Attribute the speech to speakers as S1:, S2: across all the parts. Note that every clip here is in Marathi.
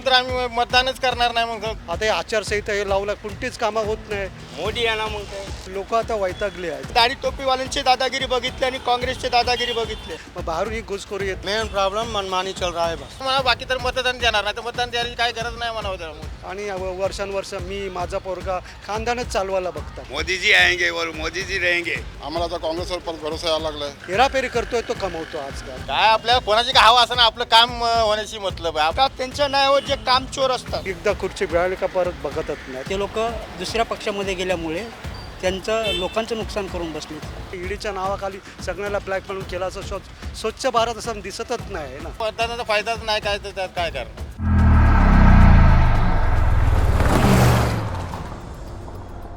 S1: म्हणून तर आम्ही मतदानच करणार नाही मग
S2: आता हे आचारसंहिता हे लावलं कोणतीच कामं होत नाही.
S1: मोदी यांना मग काय?
S2: लोक आता वैतागले आहेत.
S1: दाढी टोपीवाल्यांची दादागिरी बघितली आणि काँग्रेसची दादागिरी बघितली.
S2: मग बाहेरून ही घुसखोरी येत
S3: मेन प्रॉब्लम मनमानी चल रहा है बस.
S1: मला बाकी तर मतदान देणार नाही तर मतदान द्यायची काय गरज नाही म्हणावं त्यामुळे
S2: आणि वर्षानुवर्ष मी माझा पोरगा खानदानच चालवायला बघतात.
S4: मोदी जी आएंगे और मोदी जी रहेंगे.
S5: आम्हाला आता काँग्रेसवर परत भरोसा यायला लागलाय.
S2: हेराफेरी करतोय तो कमवतो आजकाल.
S1: काय आपल्या कोणाची का हवा असं ना आपलं काम अं, होण्याची मतलब आहे. आता त्यांच्या नावावर जे काम चोर असतात.
S2: एकदा खुर्ची मिळाली का परत बघतच नाही.
S6: ते लोक दुसऱ्या पक्षामध्ये गेल्यामुळे त्यांचं लोकांचं नुकसान करून बसले
S2: ईडीच्या नावाखाली सगळ्याला ब्लॅक म्हणून केला असं स्वच्छ स्वच्छ भारत असं दिसतच नाही ना?
S1: मतदानाचा फायदाच नाही काय तर त्यात काय करणार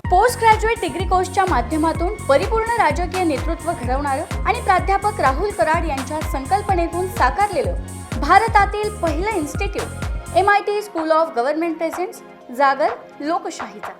S7: पोस्ट ग्रॅज्युएट डिग्री कोर्सच्या माध्यमातून परिपूर्ण राजकीय नेतृत्व घडवणारं आणि प्राध्यापक राहुल कराड यांच्या संकल्पनेतून साकारलेलं भारतातील पहिलं institute M I T school of government presents जागर लोकशाहीचा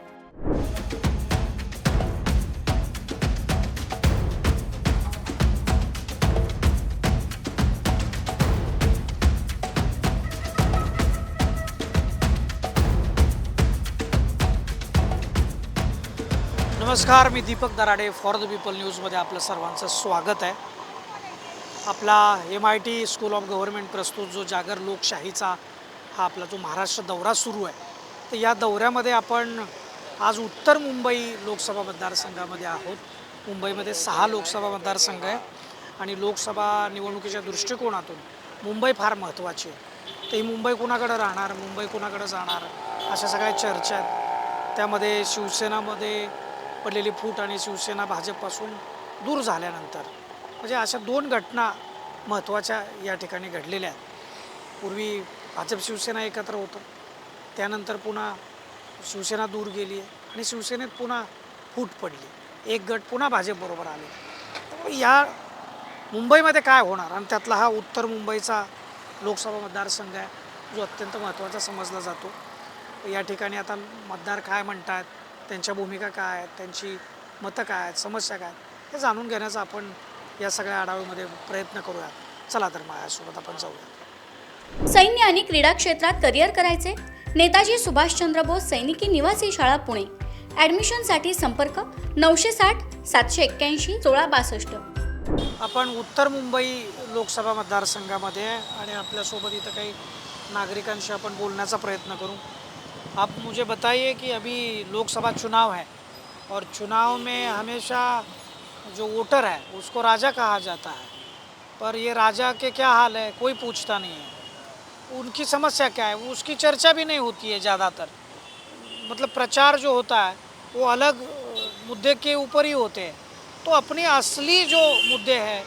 S8: नमस्कार मी Deepak Darade for the people न्यूजमध्ये आपलं सर्वांचं स्वागत आहे. आपला M I T school of government प्रस्तुत जो जागर लोकशाहीचा हा आपला जो महाराष्ट्र दौरा सुरू आहे. तर या दौऱ्यामध्ये आपण आज उत्तर मुंबई लोकसभा मतदारसंघामध्ये आहोत. मुंबईमध्ये सहा लोकसभा मतदारसंघ आहे आणि लोकसभा निवडणुकीच्या दृष्टिकोनातून मुंबई फार महत्त्वाची आहे. तर ही मुंबई कुणाकडे राहणार मुंबई कुणाकडे जाणार अशा सगळ्या चर्चा आहेत. त्यामध्ये शिवसेनामध्ये पडलेली फूट आणि शिवसेना भाजपपासून दूर झाल्यानंतर म्हणजे अशा दोन घटना महत्त्वाच्या या ठिकाणी घडलेल्या आहेत. पूर्वी भाजप शिवसेना एकत्र होतं. त्यानंतर पुन्हा शिवसेना दूर गेली आहे आणि शिवसेनेत पुन्हा फूट पडली. एक गट पुन्हा भाजपबरोबर आले. त्यामुळे या मुंबईमध्ये काय होणार? आणि त्यातला हा उत्तर मुंबईचा लोकसभा मतदारसंघ आहे जो अत्यंत महत्त्वाचा समजला जातो. या ठिकाणी आता मतदार काय म्हणतात? त्यांच्या भूमिका काय आहेत? त्यांची मतं काय आहेत? समस्या काय आहेत? हे जाणून घेण्याचा आपण या सगळ्या आढाव्यामध्ये प्रयत्न करूयात. चला तर माझ्यासोबत आपण जाऊया
S7: सैन्य आणि क्रीडा क्षेत्रात करिअर करायचे? नेताजी सुभाषचंद्र बोस सैनिकी निवासी शाळा पुणे. ॲडमिशनसाठी संपर्क नऊशे साठ सातशे एक्क्याऐंशी सोळा बासष्ट.
S8: आपण उत्तर मुंबई लोकसभा मतदारसंघामध्ये आणि आपल्यासोबत इथं काही नागरिकांशी आपण बोलण्याचा प्रयत्न करू. आप मुझे बताइए कि अभी लोकसभा चुनाव है और चुनाव में हमेशा जो वोटर है उसको राजा कहा जाता है। पर ये राजा के क्या हाल है कोई पूछता नहीं है। उनकी समस्या क्या है? उसकी चर्चा भी नहीं होती है ज़्यादातर। मतलब प्रचार जो होता है वो अलग मुद्दे के ऊपर ही होते हैं। तो अपनी असली जो मुद्दे हैं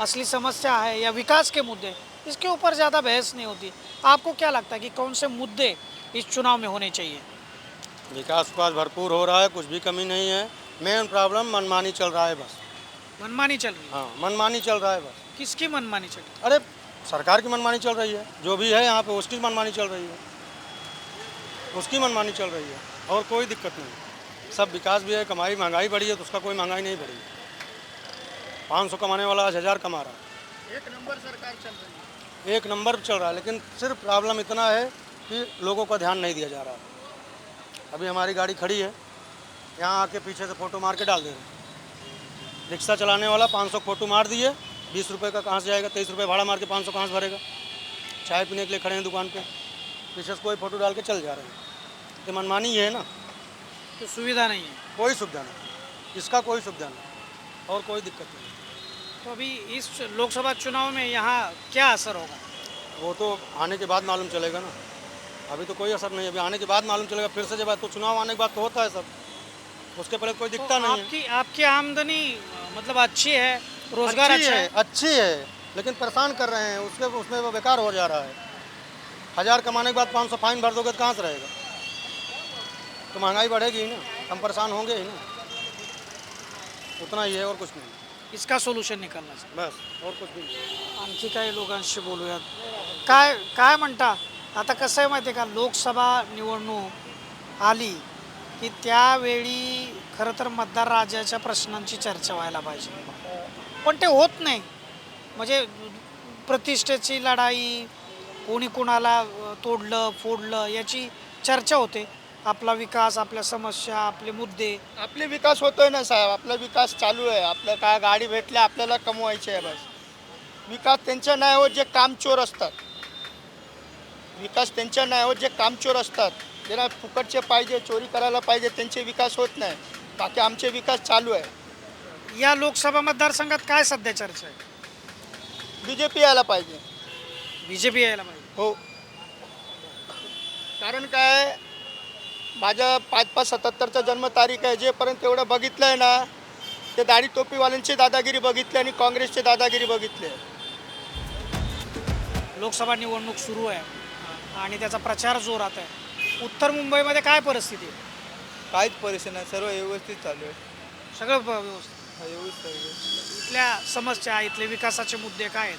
S8: असली समस्या है या विकास के मुद्दे इसके ऊपर ज़्यादा बहस नहीं होती। आपको क्या लगता है कि कौन से मुद्दे इस चुनाव में होने चाहिए?
S3: विकास विकास भरपूर हो रहा है कुछ भी कमी नहीं है। मेन प्रॉब्लम मनमानी चल रहा है बस।
S8: मनमानी चल रही है?
S3: हाँ मनमानी चल रहा है बस।
S8: किसकी मनमानी चल रही है?
S3: अरे सरकार की मनमानी चल रही है जो भी है यहाँ पे उसकी मनमानी चल रही है। उसकी मनमानी चल रही है और कोई दिक्कत नहीं। सब विकास भी है कमाई महँगाई बढ़ी है तो उसका कोई महँगाई नहीं बढ़ी। पाँच सौ कमाने वाला आज हज़ार कमा रहा है।
S1: एक नंबर सरकार चल रही है।
S3: एक नंबर चल रहा है लेकिन सिर्फ़ प्रॉब्लम इतना है कि लोगों का ध्यान नहीं दिया जा रहा है। अभी हमारी गाड़ी खड़ी है यहाँ आके पीछे से फ़ोटो मार के डाल दे रहे रिक्शा चलाने वाला पाँच सौ फ़ोटो मार दिए बीस रुपये का कहाँ से जाएगा तेईस रुपये भाड़ा मार के पाँच सौ कहाँ से भरेगा? चाय पीने के लिए खड़े हैं दुकान पे। पीछे से कोई फ़ोटो डाल के चल जा रहे हैं। ये मनमानी है ना?
S8: तो सुविधा नहीं है।
S3: कोई सुविधा नहीं। इसका कोई सुविधा नहीं। और कोई दिक्कत नहीं।
S8: तो अभी इस लोकसभा चुनाव में यहाँ क्या असर होगा?
S3: वो तो आने के बाद मालूम चलेगा ना। अभी तो कोई असर नहीं है। अभी आने के बाद मालूम चलेगा। फिर से जब तो चुनाव आने के बाद तो होता है सब। उसके पहले कोई दिखता
S8: तो
S3: नहीं
S8: आपकी आपकी आमदनी मतलब अच्छी है। रोजगार
S3: अच्छी
S8: अच्छा
S3: है अच्छी है लेकिन परेशान कर रहे हैं उसके उसमें वो बेकार हो जा रहा है। हज़ार कमाने के बाद पाँच सौ फाइन भर दोगे तो कहाँ से रहेगा? तो महंगाई बढ़ेगी ही ना हम परेशान होंगे ही ना। उतना ही है और कुछ नहीं।
S8: इसका सोल्युशन निकालना चाहिए।
S3: बस और कुछ भी नहीं।
S8: आणखी काही लोकांशी बोलूयात। काय काय म्हणता? आता कसं आहे माहिती आहे का? लोकसभा निवडणूक आली की त्यावेळी खरं तर मतदार राजाच्या प्रश्नांची चर्चा व्हायला पाहिजे. पण ते होत नाही. म्हणजे प्रतिष्ठेची लढाई कोणी कोणाला तोडलं फोडलं याची चर्चा होते. आपला विकास आपल्या समस्या आपले मुद्दे.
S1: आपले विकास होतोय ना साहेब. आपला विकास चालू आहे. आपलं काय गाडी भेटल्या आपल्याला कमवायची आहे बस. विकास त्यांच्या नाही होत जे कामचोर असतात. विकास त्यांच्या नाही होत जे कामचोर असतात. ज्यांना फुकटचे पाहिजे चोरी करायला पाहिजे त्यांचे विकास होत नाही. बाकी आमचे विकास चालू आहे.
S8: या लोकसभा मतदारसंघात काय सध्या चर्चा आहे?
S1: बी जे पी यायला पाहिजे.
S8: बी जे पी यायला पाहिजे.
S1: हो. कारण काय माझ्या पाच पाच सत्याहत्तरचा जन्मतारीख आहे जेपर्यंत एवढं बघितलं आहे ना ते दाढी टोपीवाल्यांची दादागिरी बघितली आणि काँग्रेसची दादागिरी बघितली आहे.
S8: लोकसभा निवडणूक सुरू आहे आणि त्याचा प्रचार जोरात आहे. उत्तर मुंबईमध्ये काय परिस्थिती आहे?
S9: काहीच परेशान नाही सर्व व्यवस्थित चालू आहे.
S8: सगळं व्यवस्थित.
S9: हा, व्यवस्थित.
S8: इथल्या समस्या इथले विकासाचे मुद्दे काय आहेत?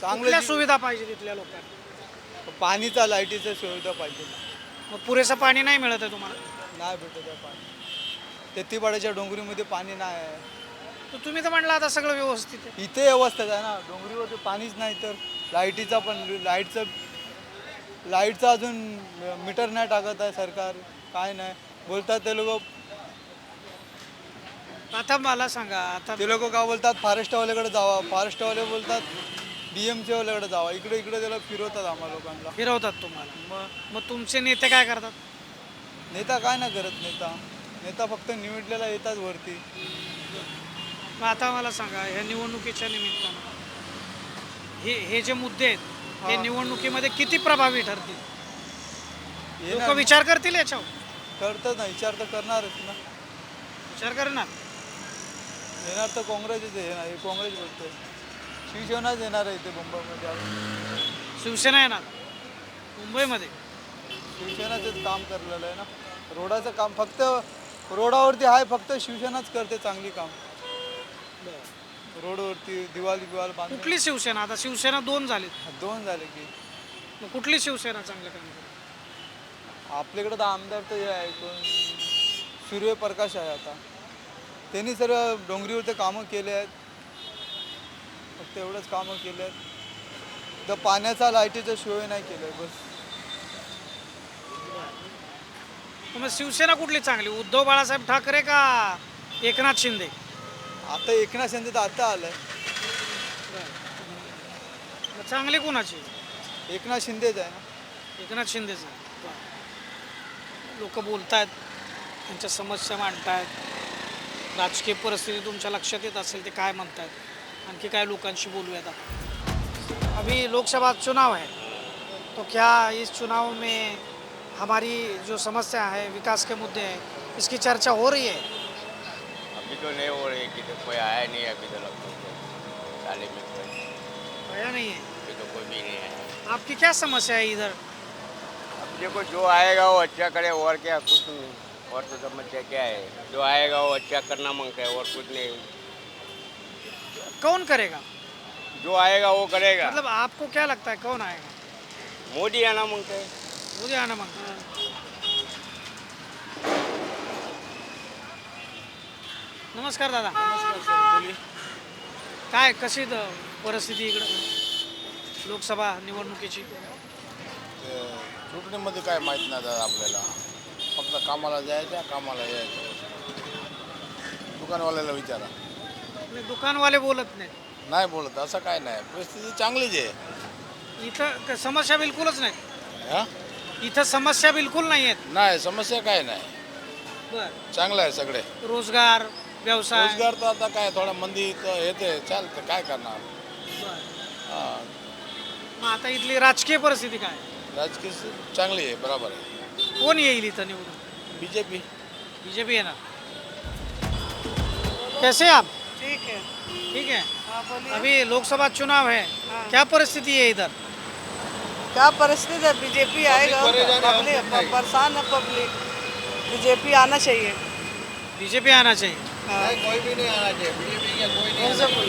S9: चांगलं
S8: कुठल्या
S9: जी-
S8: सुविधा पाहिजे तिथल्या लोकांना?
S9: पाणीचा लाईटीचा सुविधा पाहिजे
S8: मग पुरेसं पाणी नाही मिळत आहे तुम्हाला?
S9: नाही भेटत आहे पाणी. तेत्तीपाड्याच्या डोंगरीमध्ये पाणी नाही आहे.
S8: तर तुम्ही तर म्हणलं आता सगळं व्यवस्थित आहे.
S9: इथे व्यवस्था आहे ना. डोंगरीवरती पाणीच नाही तर लाईटीचा पण लाईटचं लाईटचं अजून मीटर नाही टाकत आहे सरकार. काय नाही. बोलतात ते लोक
S8: आता मला सांगा आता
S9: ते लोक काय बोलतात फॉरेस्टवाल्याकडे जावा फॉरेस्टवाले बोलतात डी एम सीवाल्याकडे जावा. इकडे इकडे त्याला फिरवतात आम्हा लोकांना.
S8: फिरवतात तुम्हाला. मग? मग तुमचे नेते काय करतात?
S9: नेता काय नाही करत नेता. नेता फक्त निवडलेला येतात वरती.
S8: मग आता मला सांगा ह्या निवडणुकीच्या निमित्तानं हे हे जे मुद्दे आहेत हे निवडणुकीमध्ये किती प्रभावी ठरतील? लोक
S9: येणार
S8: विचार करतील याच्यावर?
S9: करतात ना विचार तर करणारच ना.
S8: विचार करणार?
S9: येणार तर काँग्रेसच आहे ना हे काँग्रेस बोलतोय शिवसेनाच येणार आहे इथे मुंबईमध्ये.
S8: शिवसेना येणार? मुंबईमध्ये?
S9: शिवसेनाचंच काम करलेलं आहे ना. रोडाचं काम फक्त रोडावरती आहे फक्त शिवसेनाच करते चांगली काम. रोडवरती दिवाळी बिवाल बांधून.
S8: कुठली शिवसेना? आता शिवसेना दोन झालीत
S9: दोन झाले की.
S8: मग कुठली शिवसेना चांगलं काम करते
S9: आपल्याकडे तर आमदार तर हे आहे कोण? सूर्यप्रकाश आहे आता. त्यांनी सर्व डोंगरीवरती कामं केले आहेत. फक्त एवढंच कामं केले आहेत. तर पाण्याचा लाईटीचा सोय नाही केलं बस.
S8: मग शिवसेना कुठली चांगली? उद्धव बाळासाहेब ठाकरे का एकनाथ शिंदे?
S9: आता एकनाथ शिंदे तर आता आलं
S8: मग चांगली कोणाची?
S9: एकनाथ शिंदेच आहे ना.
S8: एकनाथ शिंदेचं लोक बोलतायत त्यांच्या समस्या मांडतायत. राजकीय परिस्थिती तुमच्या लक्षात येत असेल ते काय म्हणतायत? आणखी काय लोकांशी बोलूयात आपण? अभी लोकसभा चुनाव है तो क्या इस चुनाव में हमारी जो समस्या है विकास के मुद्दे हैं इसकी चर्चा हो रही है?
S4: अभी तो नहीं हो रही कि तो कोई आया नहीं अभी तो लगभग साले में कोई
S8: आया नहीं है?
S4: अभी तो कोई भी नहीं आया।
S8: आपकी क्या समस्या है इधर?
S4: अब देखो जो आएगा वो अच्छा करे और क्या कुछ नहीं और तो समस्या क्या है जो आएगा वो अच्छा करना मांगता है और कुछ नहीं.
S8: कौन करेगा?
S4: जो आएगा वो करेगा.
S8: मतलब आपको क्या लगता है कौन आएगा?
S4: मोदी आना मांगता है
S8: मुझे आना मांगता है. नमस्कार दादा. काय कशी द- परिस्थिती इकडं? लोकसभा निवडणुकीची.
S5: चुटणीमध्ये काय माहीत नाही दादा आपल्याला. फक्त कामाला जायचं कामाला यायचं. दुकानवाल्याला विचारा.
S8: दुकानवाले बोलत नाहीत
S5: नाही बोलत असं काय नाही. परिस्थिती चांगलीच आहे.
S8: इथं क- समस्या बिलकुलच नाहीत
S5: हा?
S8: इथं समस्या बिलकुल नाही आहेत.
S5: नाही समस्या काय नाही.
S8: बर.
S5: चांगलं आहे सगळे.
S8: रोजगार व्यवसाय.
S5: रोजगार तर आता काय थोडा मंदी येते चालतं काय करणार?
S8: बरं.
S5: हा.
S8: मग आता इथली राजकीय परिस्थिती काय?
S5: राजकीय चांगली आहे बरोबर आहे.
S8: कोण येईल इथं निवडून?
S5: बी जे पी
S8: बीजेपी येणार कैसे आप?
S6: ठीक है.
S8: ठीक है.
S6: हाँ बोलिए.
S8: अभी लोकसभा चुनाव है. क्या परिस्थिति है इधर?
S6: क्या परिस्थिति है? बीजेपी आएगा पब्लिक परेशान है पब्लिक. बीजेपी आना चाहिए.
S8: बीजेपी आना चाहिए।
S5: कोई भी नहीं आना चाहिए। बीजेपी का कोई
S8: सा बोल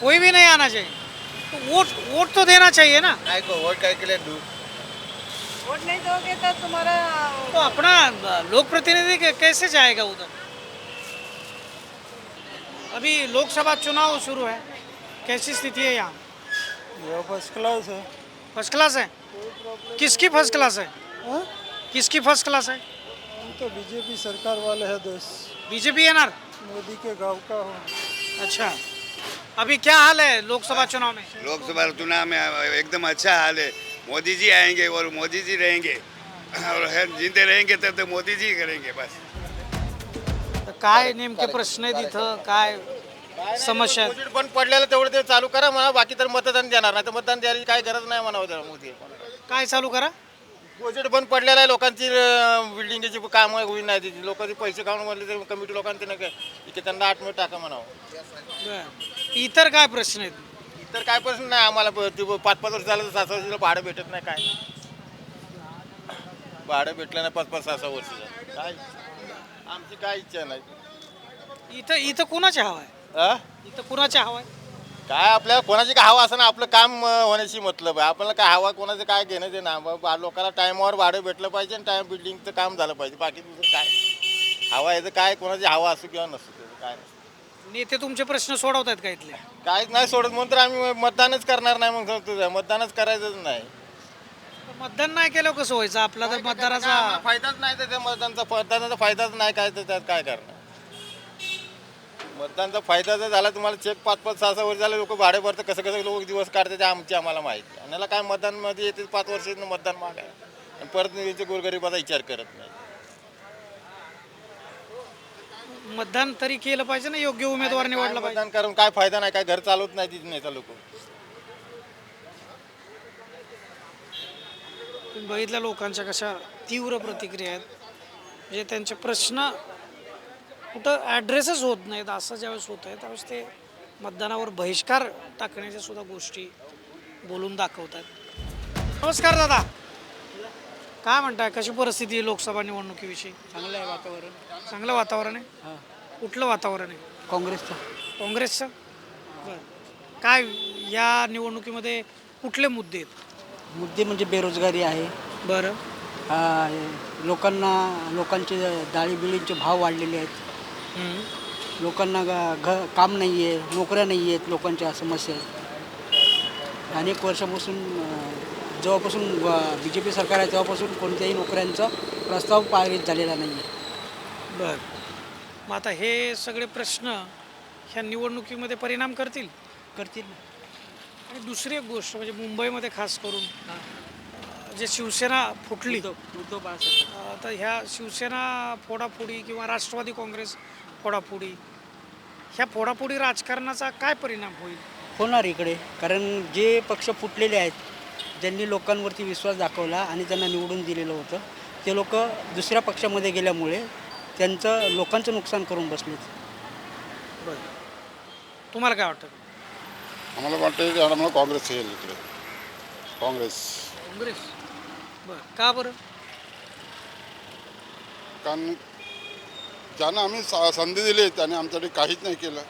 S8: कोई भी नहीं आना चाहिए। तो वोट वोट तो देना चाहिए ना।
S5: काय को वोट करके ले दू
S6: वोट नहीं दोगे तो तुम्हारा
S8: तो अपना लोक प्रतिनिधि कैसे जाएगा उधर? अभी लोकसभा चुनाव शुरू है। कैसी स्थिति है यहाँ?
S9: ये फ़र्स्ट क्लास है।
S8: फ़र्स्ट क्लास है? किसकी फ़र्स्ट क्लास है? किसकी फ़र्स्ट क्लास है?
S9: हम तो बीजेपी सरकार वाले हैं देश।
S8: बीजेपी येणार
S9: मोदी के गाँव का हो।
S8: अच्छा। अभी क्या हाल है लोकसभा चुनाव में?
S5: लोकसभा चुनाव में एकदम अच्छा हाल है। मोदी जी आएंगे और मोदी जी रहेंगे। और जिंदे रहेंगे तब तो मोदी जी करेंगे बस।
S8: तर काय नेमके प्रश्न आहेत इथं? काय समस्या आहेत?
S1: बंद पडलेलं तेवढं ते चालू करा म्हणा बाकी तर मतदान देणार नाही. तर मतदान द्यायची काय गरज नाही म्हणावं त्याला मोदी
S8: काय चालू करा?
S1: प्रोजेक्ट बंद पडलेला आहे लोकांची बिल्डिंगची कामं होईल नाही त्याची लोकांचे पैसे काढून म्हणले तर कमिटी लोकांनी त्यांना काय इथे त्यांना आठ मिनिट टाका म्हणावं.
S8: बरं. इतर काय प्रश्न आहेत?
S1: इतर काय प्रश्न नाही आम्हाला. प- ते पाच पाच वर्ष झालं तर सहा सहा वर्षाला भाडं भेटत नाही काय. भाडं भेटलं नाही पाच पाच सहा सहा वर्ष. काय? आमची काय इच्छा नाही.
S8: इथं इथं कुणाची हवा आहे?
S1: हा?
S8: इथं कुणाची हवा आहे?
S1: काय आपल्याला कोणाची काय हवा असं ना आपलं काम अं, होण्याची मतलब आहे. आपल्याला काय हवा कोणाचं काय घेणं ते ना बा- लोकांना टायमावर भाडं भेटलं पाहिजे आणि टाइम बिल्डिंगचं काम झालं पाहिजे. बाकी दुसरं काय? हवा याचं काय कोणाची हवा असू किंवा नसू त्याचं काय नसतं.
S8: नेते तुमचे प्रश्न सोडवत आहेत का इथले?
S1: काहीच नाही सोडत. म्हणून तर आम्ही मतदानच करणार नाही मग सांगतो मतदानच करायचंच नाही.
S8: मतदान नाही केलं कसं व्हायचं? आपला तर मतदाराचा
S1: आम्हाला फायदाच नाही तर त्या मतदानचा. मतदानाचा फायदाच नाही काय तर त्यात काय करणार? मतदानचा फायदा जर झाला तुम्हाला चेक पाच पाच सहा सहा वर्ष झाले लोक भाडे भरतात. कसं कसं लोक दिवस काढतात ते आमची आम्हाला माहिती आणि याला काय मतदानमध्ये येते पाच वर्ष मतदान मागाय आणि परत याचे गोरगरिबाचा विचार करत नाही.
S8: मतदान तरी केलं पाहिजे ना योग्य उमेदवार निवडला पाहिजे.
S1: मतदान करून काय फायदा नाही काय घर चालवत नाही तिथे नेता लोक.
S8: तुम्ही बघितल्या लोकांच्या कशा तीव्र प्रतिक्रिया आहेत. म्हणजे त्यांचे प्रश्न कुठं ॲड्रेसच होत नाहीत असं ज्यावेळेस होत आहे त्यावेळेस ते मतदानावर बहिष्कार टाकण्याच्या सुद्धा गोष्टी बोलून दाखवतात नमस्कार दादा. काय म्हणताय कशी परिस्थिती आहे लोकसभा निवडणुकीविषयी?
S6: चांगलं आहे वातावरण.
S8: चांगलं वातावरण आहे? कुठलं वातावरण आहे?
S6: काँग्रेसचं.
S8: काँग्रेसचं? बरं. काय या निवडणुकीमध्ये कुठले मुद्दे आहेत?
S6: मुद्दे म्हणजे बेरोजगारी आहे.
S8: बरं.
S6: आ, लोकांना लोकांचे डाळी बिळींचे भाव वाढलेले आहेत. लोकांना ग- घ काम नाही आहे नोकऱ्या नाही आहेत लोकांच्या समस्या. आहेत अनेक वर्षापासून जेव्हापासून बी जे पी सरकार आहे तेव्हापासून कोणत्याही नोकऱ्यांचा प्रस्ताव पारित झालेला नाही आहे
S8: बर. मग आता हे सगळे प्रश्न ह्या निवडणुकीमध्ये परिणाम करतील?
S6: करतील.
S8: आणि दुसरी एक गोष्ट म्हणजे मुंबईमध्ये खास करून जे शिवसेना फुटली
S6: उद्धव बाळासाहेब
S8: तर ह्या शिवसेना फोडाफोडी किंवा राष्ट्रवादी काँग्रेस फोडाफोडी ह्या फोडाफोडी राजकारणाचा काय परिणाम होईल?
S6: होणार इकडे. कारण जे पक्ष फुटलेले आहेत ज्यांनी लोकांवरती विश्वास दाखवला आणि त्यांना निवडून दिलेलं होतं ते लोक दुसऱ्या पक्षामध्ये गेल्यामुळे त्यांचं लोकांचं नुकसान करून बसलेत.
S8: तुम्हाला काय वाटतं?
S5: आम्हाला वाटतं की आम्हाला काँग्रेस येईल इकडे. काँग्रेस.
S8: काँग्रेस? बरं. का बरं?
S5: कारण ज्यांना आम्ही सा- संधी दिली त्याने आमच्यासाठी काहीच नाही केलं.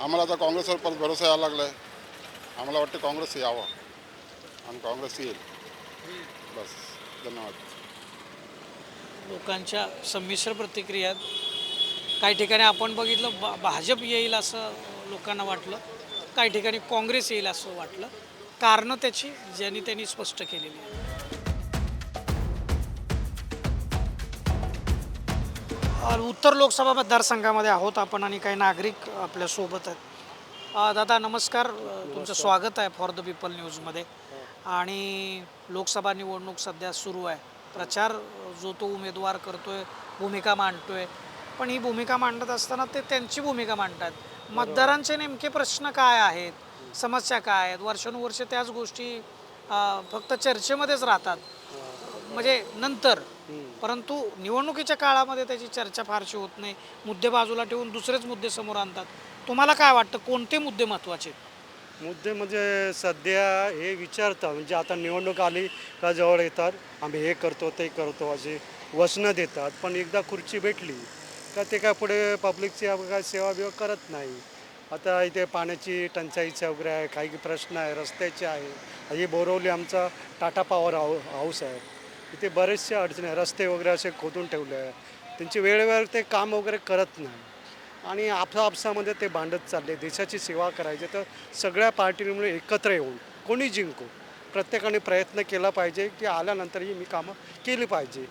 S5: आम्हाला आता काँग्रेसवर परत भरोसा यायला लागला आहे आम्हाला वाटतं काँग्रेस यावं. आणि काँग्रेस येईल. बस. धन्यवाद.
S8: लोकांच्या संमिश्र प्रतिक्रिया आहेत काही ठिकाणी आपण बघितलं भा भाजप येईल असं लोकांना वाटलं. काही ठिकाणी काँग्रेस येईल असं वाटलं. कारणं त्याची ज्यांनी त्यांनी स्पष्ट केलेली आहे उत्तर लोकसभा मतदारसंघामध्ये आहोत आपण आणि काही नागरिक आपल्यासोबत आहेत. दादा नमस्कार. तुमचं स्वागत आहे फॉर द पीपल न्यूजमध्ये आणि लोकसभा निवडणूक सध्या सुरू आहे. प्रचार जो तो उमेदवार करतोय भूमिका मांडतोय. पण ही भूमिका मांडत असताना ते त्यांची भूमिका मांडतात. मतदारांचे नेमके प्रश्न काय आहेत? समस्या काय आहेत? वर्षानुवर्षे त्याच गोष्टी फक्त चर्चेमध्येच राहतात. म्हणजे नंतर परंतु निवडणुकीच्या काळामध्ये त्याची चर्चा फारशी होत नाही. मुद्दे बाजूला ठेवून दुसरेच मुद्दे समोर आणतात. तुम्हाला काय वाटतं कोणते मुद्दे महत्त्वाचे?
S2: मुद्दे म्हणजे सध्या हे विचारतात म्हणजे आता निवडणूक आली का जवळ येतात आम्ही हे करतो ते करतो असे वचनं देतात. पण एकदा खुर्ची भेटली का ते काय पुढे पब्लिकची काय सेवा बिवा करत नाही. आता इथे पाण्याची टंचाईचं वगैरे आहे काही प्रश्न आहे रस्त्याचे आहे. ही बोरवली आमचा टाटा पॉवर हाऊ हाऊस आहे. इथे बरेचसे अडचणी आहे रस्ते वगैरे असे खोदून ठेवले आहे त्यांची वेळेवर ते काम वगैरे करत नाही. आणि आपसा आपसामध्ये ते भांडत चालले देशाची सेवा करायची तर सगळ्या पार्टीमुळे एकत्र येऊन कोणी जिंको? प्रत्येकाने प्रयत्न केला पाहिजे की आल्यानंतरही मी कामं केली पाहिजे.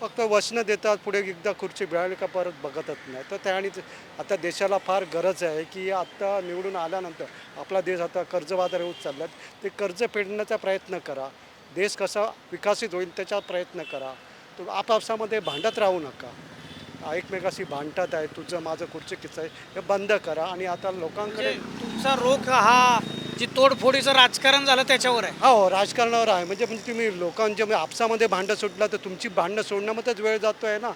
S2: फक्त वचनं देतात पुढे एकदा खुर्ची मिळाली का परत बघतच नाही. तर त्या आणि आता देशाला फार गरज आहे की आत्ता निवडून आल्यानंतर आपला देश आता कर्जबाजार होत चालला ते कर्ज फेडण्याचा प्रयत्न करा. देश कसा विकसित होईल त्याचा प्रयत्न करा. तो आपापसामध्ये भांडत राहू नका. एकमेकाशी भांडतात आहे तुझं माझं खुर्ची किस्सा आहे हे बंद करा आणि आता लोकांकडे
S8: म्हणजे तुमचा रोख हा जी तोडफोडीचं राजकारण झालं त्याच्यावर आहे.
S2: हो राजकारणावर आहे. म्हणजे म्हणजे तुम्ही लोकांच्या म्हणजे आपसामध्ये भांडं सुटला तर तुमची भांडणं सोडण्यामध्येच वेळ जातो आहे ना.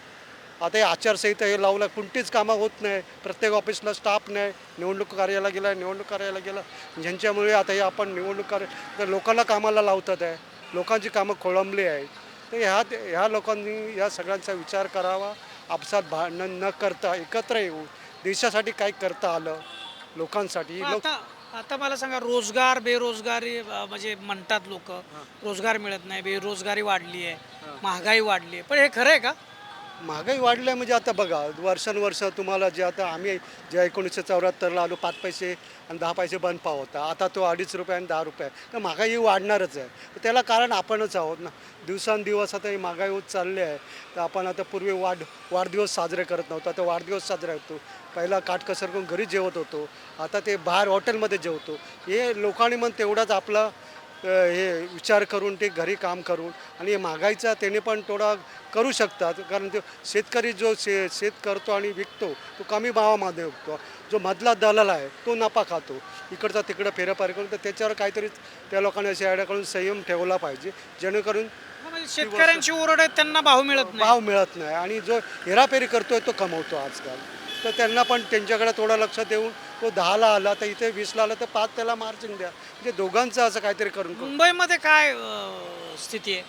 S2: आता हे आचारसंहिता हे लावलं कोणतीच कामं होत नाही. प्रत्येक ऑफिसला स्टाफ नाही. निवडणूक कार्याला गेला निवडणूक कार्याला गेला. ज्यांच्यामुळे आता हे आपण निवडणूक कार्य तर लोकांना कामाला लावतात आहे. लोकांची कामं खोळंबली आहेत. तर ह्या ह्या लोकांनी या सगळ्यांचा विचार करावा. आपसात भांडण न करता एकत्र येऊ. देशासाठी काय करता आलं? लोकांसाठी. लोक
S8: आता आता मला सांगा रोजगार बेरोजगारी अं, म्हणजे म्हणतात लोक रोजगार मिळत नाही बेरोजगारी वाढली आहे महागाई वाढली आहे. पण हे खरं आहे का?
S2: महागाई वाढली आहे म्हणजे आता बघा वर्षानुवर्ष तुम्हाला जे आता आम्ही जे एकोणीसशे चौऱ्याहत्तरला आलो पाच पैसे आणि दहा पैसे बंद पाव होता. आता तो अडीच रुपये आणि दहा रुपये. तर महागाई वाढणारच आहे. त्याला कारण आपणच आहोत ना. दिवसांदिवस आता ही महागाई होत चालली आहे. तर आपण आता पूर्वी वाढ वाढदिवस साजरे करत नव्हतो. आता वाढदिवस साजरा होतो. पहिला काटकसर करून घरी जेवत होतो. आता ते बाहेर हॉटेलमध्ये जेवतो. हे लोकांनी मग तेवढाच आपला हे विचार करून ते घरी काम करून आणि हे महागाईचा त्याने पण थोडा करू शकतात. कारण तो शेतकरी जो शे शेत करतो आणि विकतो तो कमी भावामध्ये विकतो. जो मधला दलाल आहे तो नफा खातो. इकडचा तिकडं फेरफार करून तर त्याच्यावर काहीतरी त्या लोकांनी अशा आयडियाकडून संयम ठेवला पाहिजे. जेणेकरून
S8: म्हणजे शेतकऱ्यांची ओरड आहे त्यांना भाव मिळत
S2: भाव मिळत नाही. आणि जो हेराफेरी करतोय तो कमवतो आजकाल. तर त्यांना पण त्यांच्याकडे थोडं लक्ष देऊन तो दहाला आला तर इथे वीसला आला तर पाच त्याला मार्जिन द्या. म्हणजे दोघांचं असं काहीतरी करून
S8: मुंबईमध्ये काय अं, स्थिती आहे?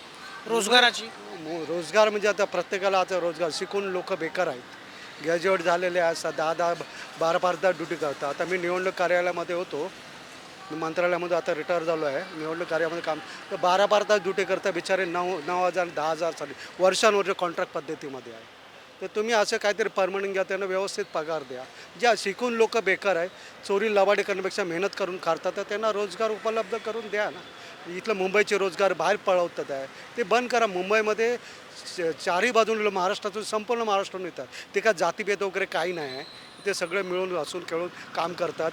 S8: रोजगाराची?
S2: मो- रोजगार म्हणजे आता प्रत्येकाला आता रोजगार शिकून लोक बेकार आहेत. ग्रॅज्युएट झालेले असतात दहा दहा बारा बारा तास ड्युटी करतात. आता मी निवडणूक कार्यालयामध्ये होतो. मी मंत्रालयामध्ये आता रिटायर झालो आहे. निवडणूक कार्यामध्ये काम तर बारा बारा तास ड्युटी करता बिचारे नऊ नऊ हजार दहा हजार चालू वर्षांवर कॉन्ट्रॅक्ट पद्धतीमध्ये आहे. तर तुम्ही असं काहीतरी परमनंट घ्या त्यांना व्यवस्थित पगार द्या. ज्या शिकून लोक बेकार आहे चोरी लबाडे करण्यापेक्षा मेहनत करून काढतात तर त्यांना रोजगार उपलब्ध करून द्या ना. इथलं मुंबईचे रोजगार बाहेर पळवतात आहे. ते बंद करा. मुंबईमध्ये च- चारही बाजून महाराष्ट्रातून संपूर्ण महाराष्ट्रातून येतात. ते का जातीभेद वगैरे काही नाही आहे. ते सगळे मिळून हसून खेळून काम करतात.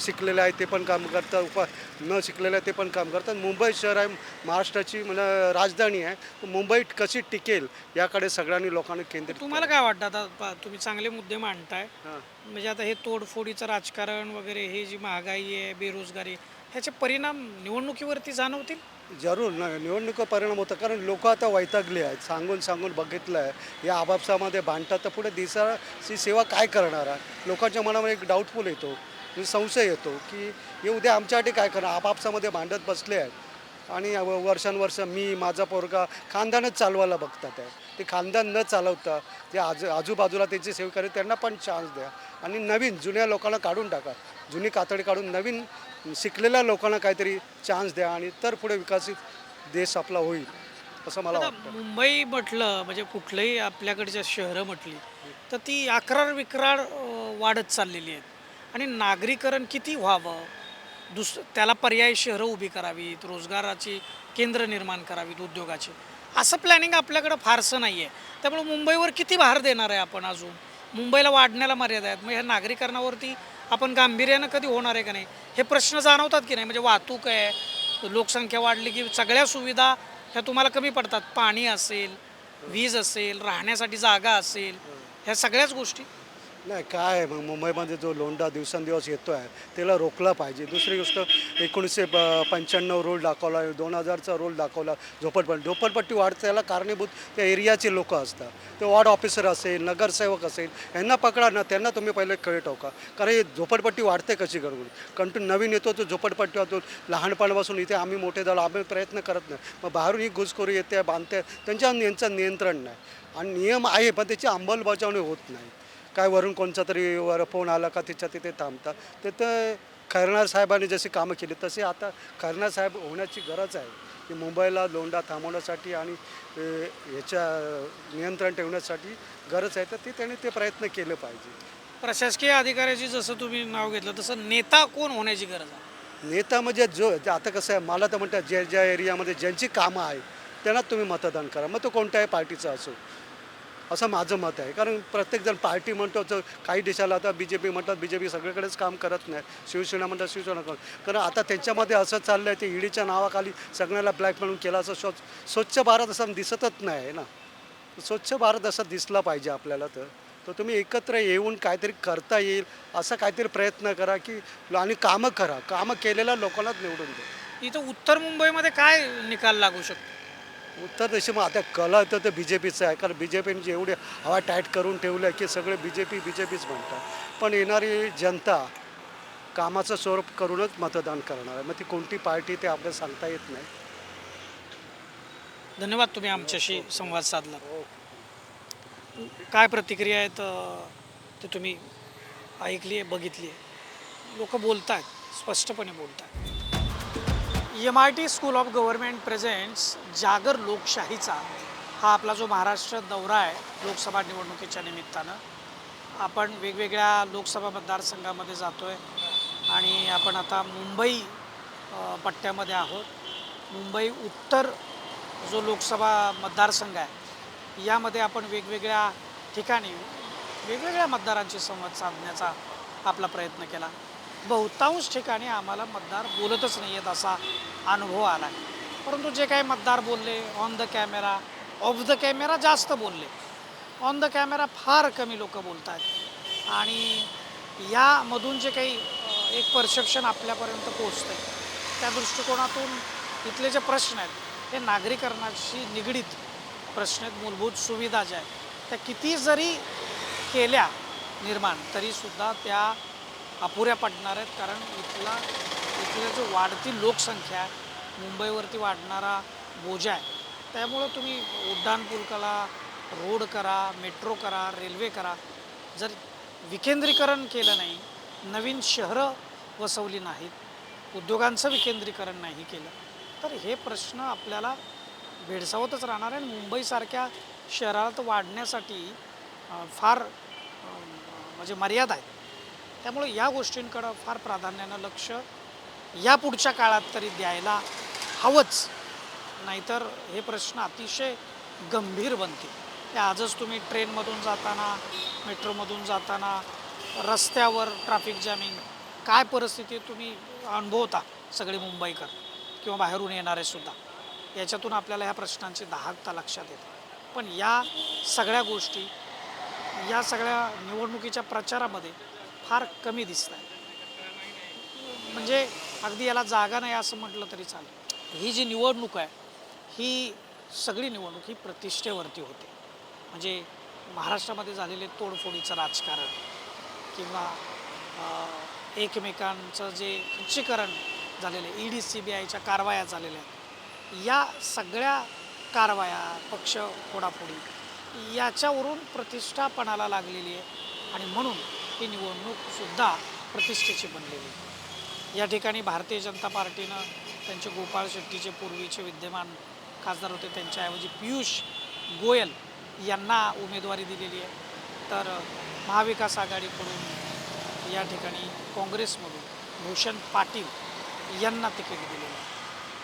S2: शिकलेले आहे ते पण काम करतात उपा न शिकलेले आहे ते पण काम करतात. मुंबई शहर आहे महाराष्ट्राची म्हणजे राजधानी आहे मुंबई कशी टिकेल याकडे सगळ्यांनी लोकांनी केंद्रित
S8: तुम्हाला काय वाटतं? आता तुम्ही चांगले मुद्दे मांडताय. म्हणजे आता हे तोडफोडीचं राजकारण वगैरे हे जी महागाई आहे बेरोजगारी ह्याचे परिणाम निवडणुकीवरती जाणवतील?
S2: जरूर. न निवडणुका परिणाम होतं. कारण लोक आता वैतागली आहेत. सांगून सांगून बघितलं आहे या आपापसामध्ये भांडतात. तर पुढे दिसाची सेवा काय करणार? आहे लोकांच्या मनामध्ये एक डाऊटफुल येतो. म्हणजे संशय येतो की हे उद्या आमच्यासाठी काय करणार? आपापसामध्ये भांडत बसले आहेत. आणि वर्षानुवर्ष मी माझा पोरगा खानदानच चालवायला बघतात आहे. ते खानदान न चालवता जे आजू आजूबाजूला त्यांची सेवा करेल त्यांना पण चान्स द्या. आणि नवीन जुन्या लोकांना काढून टाका. जुनी कातडी काढून नवीन शिकलेल्या लोकांना काहीतरी चान्स द्या आणि तर पुढे विकसित देश आपला होईल असं मला वाटतं.
S8: मुंबई म्हटलं म्हणजे कुठलंही आपल्याकडच्या शहरं म्हटली तर ती अकरार विक्रार वाढत चाललेली आहेत. आणि नागरीकरण किती व्हावं? दुस त्याला पर्यायी शहरं उभी करावीत रोजगाराची केंद्र निर्माण करावीत उद्योगाची. असं प्लॅनिंग आपल्याकडं फारसं नाही आहे त्यामुळे मुंबईवर किती भार देणार आहे आपण अजून? मुंबईला वाढण्याला मर्यादा आहेत. मग ह्या नागरीकरणावरती आपण गांभीर्यानं कधी होणार आहे का नाही? हे प्रश्न जाणवतात की नाही? म्हणजे वाहतूक आहे लोकसंख्या वाढली की सगळ्या सुविधा ह्या तुम्हाला कमी पडतात. पाणी असेल वीज असेल राहण्यासाठी जागा असेल ह्या सगळ्याच गोष्टी.
S2: नाही काय मग मुंबईमध्ये जो लोंढा दिवसेंदिवस येतो आहे त्याला रोखला पाहिजे. दुसरी गोष्ट एकोणीसशे ब पंच्याण्णव रोल दाखवला दोन हजारचा रोल दाखवला झोपडपट्टी. झोपडपट्टी वाढते त्याला कारणीभूत त्या एरियाचे लोक असतात. ते वॉर्ड ऑफिसर असेल नगरसेवक असेल यांना पकडा ना त्यांना तुम्ही पहिले कळे ठोका. कारण हे झोपडपट्टी वाढते कशी करून कंटिन्यू नवीन येतो तो झोपडपट्टी होतो लहानपणापासून इथे आम्ही मोठे झालो आम्ही प्रयत्न करत नाही. मग बाहेरून ही घुसखोरी येते बांधते त्यांच्या यांचं नियंत्रण नाही. आणि नियम आहे पण त्याची अंमलबजावणी होत नाही. काय वरून कोणचा तरी वर फोन आला का तिच्या तिथे थांबतात तर ते खैरनार साहेबांनी जशी कामं केली तसे आता खैरनार साहेब होण्याची गरज आहे की मुंबईला लोंढा थांबवण्यासाठी आणि याच्या नियंत्रण ठेवण्यासाठी गरज आहे. तर ते त्याने ते प्रयत्न केले पाहिजे.
S8: प्रशासकीय अधिकाऱ्याची जसं तुम्ही नाव घेतलं तसं नेता कोण होण्याची गरज आहे?
S2: नेता म्हणजे जो जे आता कसं आहे मला तर म्हणतात ज्या ज्या एरियामध्ये ज्यांची कामं आहे त्यांना तुम्ही मतदान करा. मग तो कोणत्याही पार्टीचा असो. असं माझं मत आहे. कारण प्रत्येकजण पार्टी म्हणतो तर काही देशाला आता बी जे पी म्हणतात बी जे पी सगळीकडेच काम करत नाही. शिवसेना म्हणतात शिवसेना करत कारण आता त्यांच्यामध्ये असं चाललं आहे ते ईडीच्या नावाखाली सगळ्याला ब्लॅक म्हणून केला असं स्वच्छ स्वच्छ भारत असं दिसतच नाही आहे ना? स्वच्छ भारत असा दिसला पाहिजे आपल्याला तर. तर तुम्ही एकत्र येऊन काहीतरी करता येईल असा काहीतरी प्रयत्न करा की आणि कामं करा. कामं केलेल्या लोकांनाच निवडून द्या.
S8: इथं उत्तर मुंबईमध्ये काय निकाल लागू शकतो?
S2: उत्तर दक्षिण आता कला तर ते बी जे पीचं आहे कारण बी जे पीने जेवढे हवा टाईट करून ठेवलं आहे की सगळे B J P B J peach म्हणतात पण येणारी जनता कामाचं स्वरूप करूनच मतदान करणार आहे. मग ती कोणती पार्टी ते आपल्याला सांगता येत नाही.
S8: धन्यवाद तुम्ही आमच्याशी संवाद साधला. काय प्रतिक्रिया आहेत ते तुम्ही ऐकली आहे बघितली आहे. लोक बोलत आहेत स्पष्टपणे बोलत आहेत M I T school of government presents जागर लोकशाहीचा हा आपला जो महाराष्ट्र दौरा आहे लोकसभा निवडणुकीच्या निमित्तानं. आपण वेगवेगळ्या लोकसभा मतदारसंघामध्ये जातो आहे आणि आपण आता मुंबई पट्ट्यामध्ये आहोत. मुंबई उत्तर जो लोकसभा मतदारसंघ आहे यामध्ये आपण वेगवेगळ्या ठिकाणी वेगवेगळ्या मतदारांशी संवाद साधण्याचा आपला प्रयत्न केला. बहुतांश ठिकाणी आम्हाला मतदार बोलतच नाही आहेत असा अनुभव आला. आहे परंतु जे काही मतदार बोलले on the camera off the camera जास्त बोलले. ऑन द कॅमेरा फार कमी लोक बोलत आहेत आणि यामधून जे काही एक परसेप्शन आपल्यापर्यंत पोचतं आहे त्या दृष्टिकोनातून इथले जे प्रश्न आहेत हे नागरीकरणाशी निगडीत प्रश्न आहेत मूलभूत सुविधा ज्या आहेत त्या किती जरी केल्या निर्माण तरीसुद्धा त्या अपुऱ्या पडणार आहेत. कारण इथला इथल्या जो वाढती लोकसंख्या आहे मुंबईवरती वाढणारा बोजा आहे त्यामुळं तुम्ही उड्डाणपूल करा रोड करा मेट्रो करा रेल्वे करा. जर विकेंद्रीकरण केलं नाही नवीन शहरं वसवली नाहीत उद्योगांचं विकेंद्रीकरण नाही केलं तर हे प्रश्न आपल्याला भेडसावतच राहणार आहे. आणि मुंबईसारख्या शहरात वाढण्यासाठी फार म्हणजे मर्यादा आहेत. त्यामुळे या गोष्टींकडं फार प्राधान्यानं लक्ष या पुढच्या काळात तरी द्यायला हवंच. नाहीतर हे प्रश्न अतिशय गंभीर बनतील. ते आजच तुम्ही ट्रेनमधून जाताना मेट्रोमधून जाताना रस्त्यावर ट्रॅफिक जॅमिंग काय परिस्थिती तुम्ही अनुभवता सगळे मुंबईकर किंवा बाहेरून येणारे सुद्धा? याच्यातून आपल्याला ह्या प्रश्नांची दाहकता लक्षात येते. पण या सगळ्या गोष्टी या सगळ्या निवडणुकीच्या प्रचारामध्ये फार कमी दिसत आहे म्हणजे अगदी याला जागा नाही असं म्हटलं तरी चालेल. ही जी निवडणूक आहे ही सगळी निवडणूक ही प्रतिष्ठेवरती होते. म्हणजे महाराष्ट्रामध्ये झालेले तोडफोडीचं राजकारण किंवा एकमेकांचं जे खच्चीकरण झालेलं आहे ई डी सी बी आयच्या कारवाया झालेल्या आहेत. या सगळ्या कारवाया पक्ष फोडाफोडी याच्यावरून प्रतिष्ठापणाला लागलेली आहे. आणि म्हणून ही निवडणूकसुद्धा प्रतिष्ठेची बनलेली. या ठिकाणी भारतीय जनता पार्टीनं त्यांचे गोपाळ शेट्टीचे पूर्वीचे विद्यमान खासदार होते त्यांच्याऐवजी पियुष गोयल यांना उमेदवारी दिलेली आहे. तर महाविकास आघाडीकडून या ठिकाणी काँग्रेसमधून भूषण पाटील यांना तिकीट दिलेलं आहे.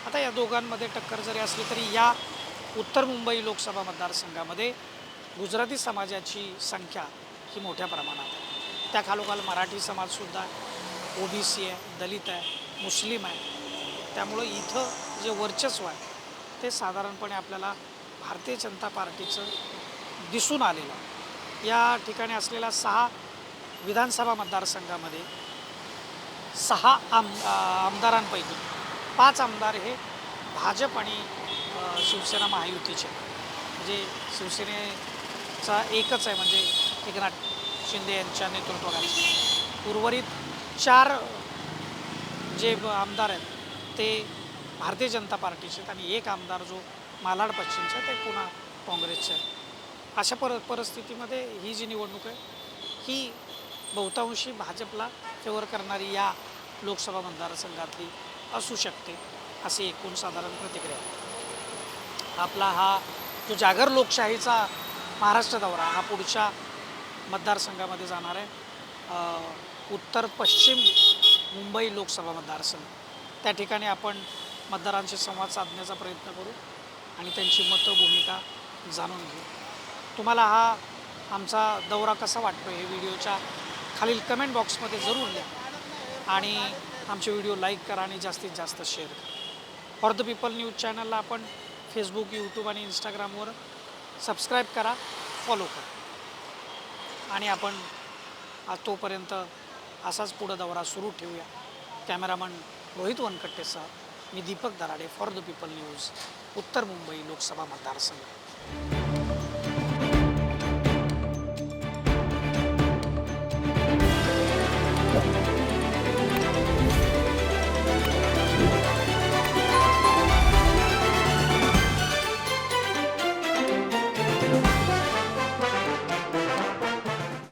S8: आता या दोघांमध्ये टक्कर जरी असली तरी या उत्तर मुंबई लोकसभा मतदारसंघामध्ये गुजराती समाजाची संख्या ही मोठ्या प्रमाणात आहे. त्या खालोखाल मराठी समाजसुद्धा ओ बी सी आहे दलित आहे मुस्लिम आहे. त्यामुळं इथं जे वर्चस्व आहे ते साधारणपणे आपल्याला भारतीय जनता पार्टीचं दिसून आलेलं. या ठिकाणी असलेल्या सहा विधानसभा मतदारसंघामध्ये सहा आम आमदारांपैकी पाच आमदार हे भाजप आणि शिवसेना महायुतीचे. म्हणजे शिवसेनेचा एकच आहे म्हणजे एकनाथ शिंदे यांच्या नेतृत्वाखाली. उर्वरित चार जे आमदार आहेत ते भारतीय जनता पार्टीचे आहेत आणि एक आमदार जो मालाड पश्चिमचा आहे ते पुन्हा काँग्रेसचे आहेत. अशा पर परिस्थितीमध्ये ही जी निवडणूक आहे ही बहुतांशी भाजपला फेवर करणारी या लोकसभा मतदारसंघातली असू शकते अशी एकूण साधारण प्रतिक्रिया आहे. आपला हा जो जागर लोकशाहीचा महाराष्ट्र दौरा हा पुढच्या मतदारसंघामध्ये जाणार आहे. उत्तर पश्चिम मुंबई लोकसभा मतदारसंघ. त्या ठिकाणी आपण मतदारांशी संवाद साधण्याचा प्रयत्न करू आणि त्यांची मतं भूमिका जाणून घेऊ. तुम्हाला हा आमचा दौरा कसा वाटतो हे व्हिडिओच्या खालील कमेंट बॉक्समध्ये जरूर लिहा आणि आमचे व्हिडिओ लाईक करा आणि जास्तीत जास्त शेअर करा. फॉर द पीपल न्यूज चॅनलला आपण फेसबुक यूट्यूब आणि इंस्टाग्रामवर सबस्क्राईब करा फॉलो करा. आणि आपण आज तोपर्यंत असाच पुढं दौरा सुरू ठेवूया. कॅमेरामन रोहित वनकट्टेसह मी Deepak Darade for the people news Uttar Mumbai Lok Sabha मतदारसंघ.